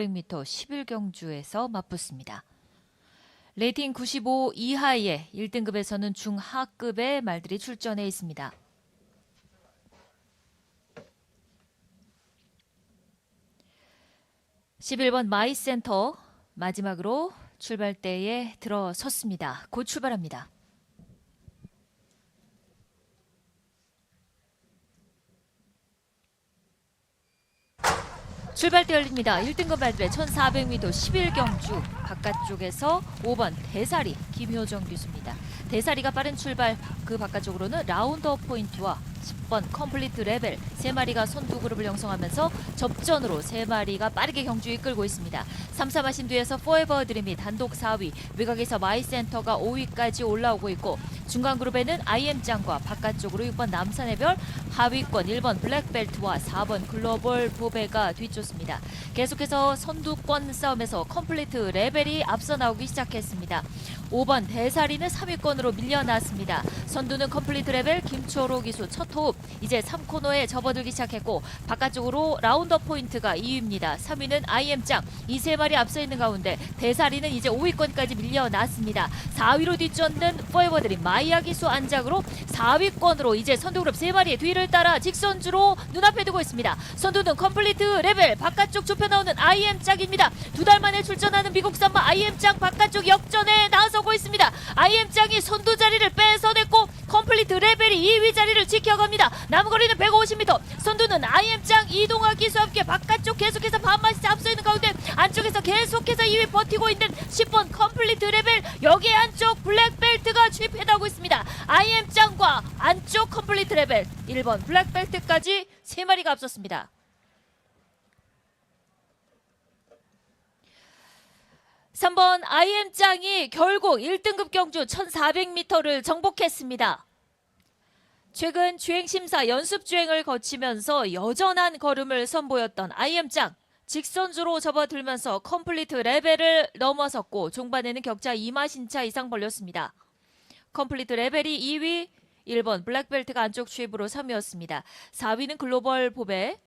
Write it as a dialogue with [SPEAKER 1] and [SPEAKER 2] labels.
[SPEAKER 1] 100m 11경주에서 맞붙습니다. 레이팅 95 이하의 1등급에서는 중하급의 말들이 출전해 있습니다. (11번) 마이센터 마지막으로 출발대에 들어섰습니다. 곧 출발합니다. 출발대 열립니다. 1등급 발들의 1400m 11경주 바깥쪽에서 5번 대사리 김효정 교수입니다. 대사리가 빠른 출발 그 바깥쪽으로는 라운드업 포인트와 10번 컴플리트 레벨 세 마리가 선두 그룹을 형성하면서 접전으로 세 마리가 빠르게 경주 이끌고 있습니다. 3사 마신 뒤에서 포에버 드림이 단독 4위, 외곽에서 마이센터가 5위까지 올라오고 있고 중간 그룹에는 IM짱과 바깥쪽으로 6번 남산해별, 하위권 1번 블랙벨트와 4번 글로벌 보배가 뒤쫓습니다. 계속해서 선두권 싸움에서 컴플리트 레벨이 앞서 나오기 시작했습니다. 5번 대사리는 3위권으로 밀려났습니다. 선두는 컴플리트 레벨 김초로 기수 첫 호흡 이제 3코너에 접어들기 시작했고 바깥쪽으로 라운더 포인트가 2위입니다. 3위는 IM짱 이 세 마리 앞서 있는 가운데 대사리는 이제 5위권까지 밀려났습니다. 4위로 뒤쫓는 포에버들이 마이아 기수 안작으로 4위권으로 이제 선두그룹 세 마리의 뒤를 따라 직선주로 눈앞에 두고 있습니다. 선두는 컴플리트 레벨 바깥쪽 좁혀 나오는 IM짱입니다. 두 달 만에 출전하는 미국 산마 IM짱 바깥쪽 역전에 나서 고 있습니다. IM짱이 선두 자리를 뺏어냈고 컴플리트 레벨이 2위 자리를 지켜갑니다. 남은 거리는 150m. 선두는 IM짱 이동화 기수와 함께 바깥쪽 계속해서 반마씩 앞서 있는 가운데 안쪽에서 계속해서 2위 버티고 있는 10번 컴플리트 레벨 여기 안쪽 블랙벨트가 취입해나오고 있습니다. IM짱과 안쪽 컴플리트 레벨 1번 블랙벨트까지 3마리가 앞섰습니다. 3번 IM짱이 결국 1등급 경주 1400m를 정복했습니다. 최근 주행심사 연습 주행을 거치면서 여전한 걸음을 선보였던 IM짱. 직선주로 접어들면서 컴플리트 레벨을 넘어섰고 종반에는 격차 2마신차 이상 벌렸습니다. 컴플리트 레벨이 2위, 1번 블랙벨트가 안쪽 취입으로 3위였습니다. 4위는 글로벌 보배,